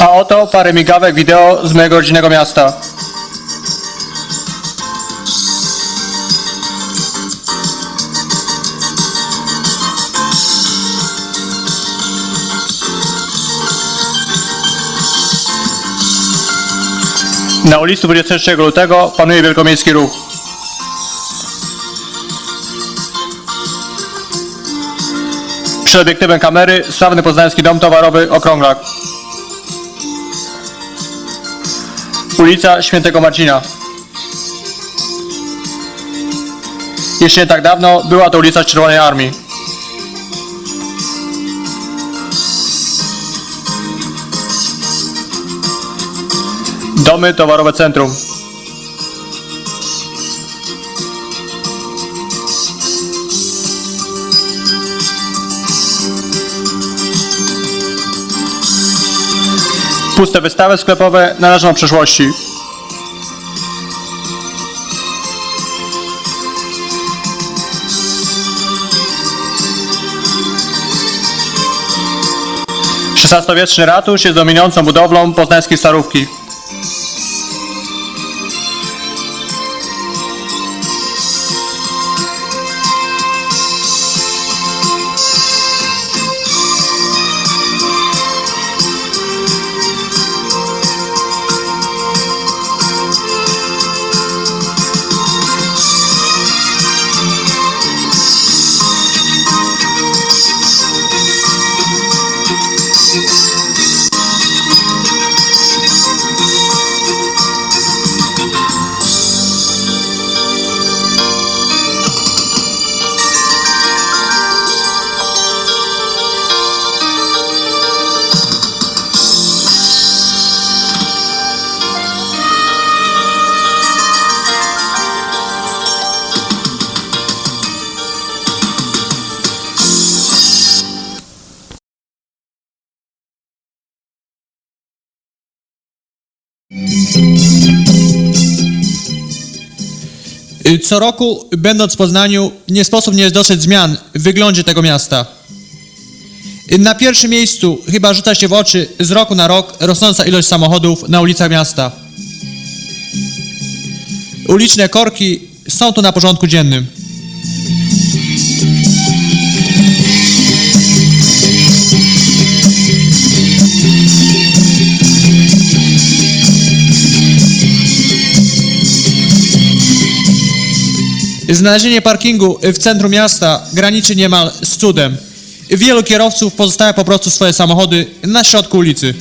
A oto parę migawek wideo z mojego rodzinnego miasta. Na ulicy 23 lutego panuje wielkomiejski ruch. Przed obiektywem kamery sławny poznański dom towarowy Okrąglak. Ulica Świętego Marcina. Jeszcze nie tak dawno była to ulica Czerwonej Armii. Domy Towarowe Centrum. Puste wystawy sklepowe należą przeszłości. XVI-wieczny ratusz jest dominującą budowlą poznańskiej Starówki. Co roku, będąc w Poznaniu, nie sposób nie dostrzec zmian w wyglądzie tego miasta. Y, Na pierwszym miejscu chyba rzuca się w oczy z roku na rok rosnąca ilość samochodów na ulicach miasta. Uliczne korki są tu na porządku dziennym. Znalezienie parkingu w centrum miasta graniczy niemal z cudem. Wielu kierowców pozostawia po prostu swoje samochody na środku ulicy.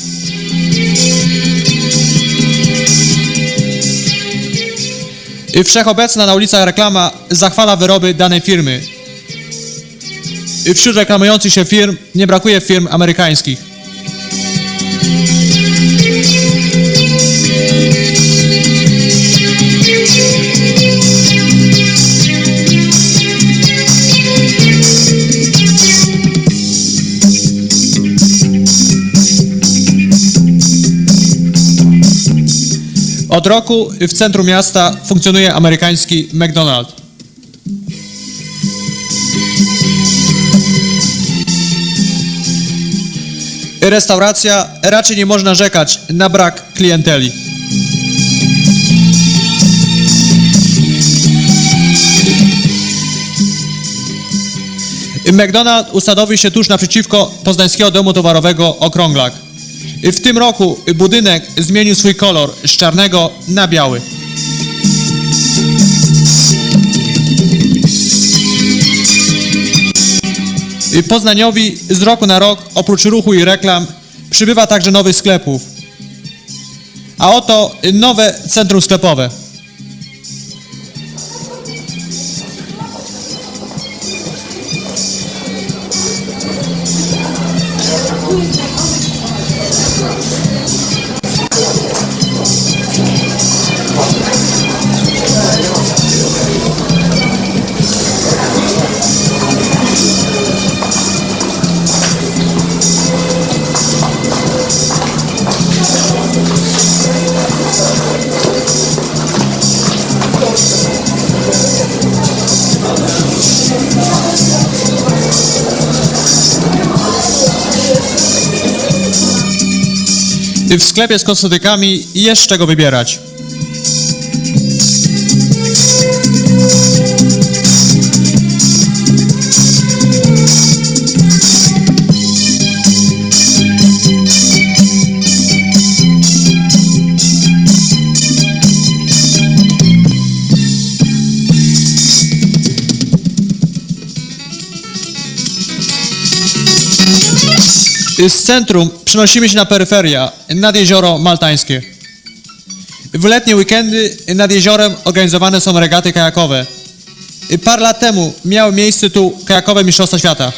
Wszechobecna na ulicach reklama zachwala wyroby danej firmy. Wśród reklamujących się firm nie brakuje firm amerykańskich. Od roku w centrum miasta funkcjonuje amerykański McDonald's. Restauracja raczej nie można rzekać na brak klienteli. McDonald's usadowił się tuż naprzeciwko poznańskiego domu towarowego Okrąglak. W tym roku budynek zmienił swój kolor z czarnego na biały. Poznaniowi z roku na rok, oprócz ruchu i reklam, przybywa także nowych sklepów. A oto nowe centrum sklepowe. W sklepie z kosmetykami jest z czego wybierać. Z centrum przenosimy się na peryferia, nad jezioro Maltańskie. W letnie weekendy nad jeziorem organizowane są regaty kajakowe. Parę lat temu miały miejsce tu kajakowe Mistrzostwa Świata.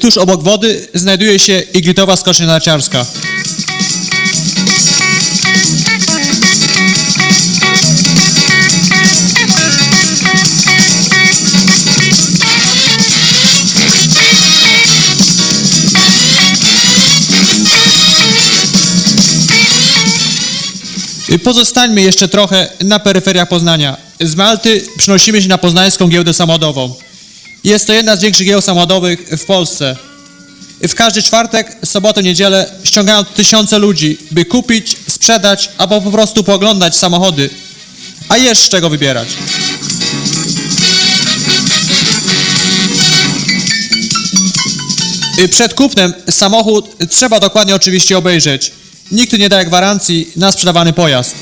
Tuż obok wody znajduje się iglitowa skocznia narciarska. Pozostańmy jeszcze trochę na peryferiach Poznania. Z Malty przenosimy się na poznańską giełdę samochodową. Jest to jedna z większych giełd samochodowych w Polsce. W każdy czwartek, sobotę, niedzielę ściągają tysiące ludzi, by kupić, sprzedać albo po prostu pooglądać samochody. A jest z czego wybierać. Y, Przed kupnem samochód trzeba dokładnie oczywiście obejrzeć. Nikt nie daje gwarancji na sprzedawany pojazd.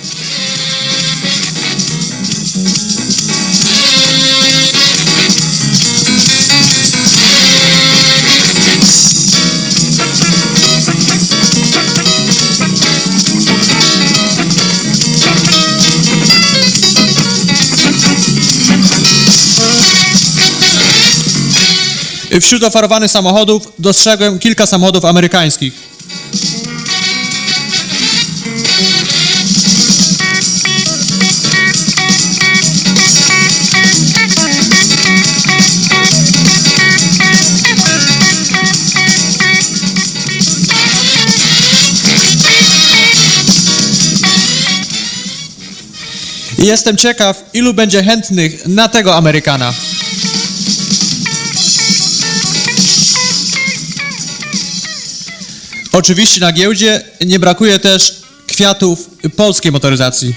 Wśród oferowanych samochodów dostrzegłem kilka samochodów amerykańskich. Jestem ciekaw, ilu będzie chętnych na tego Amerykana. Oczywiście na giełdzie nie brakuje też kwiatów polskiej motoryzacji.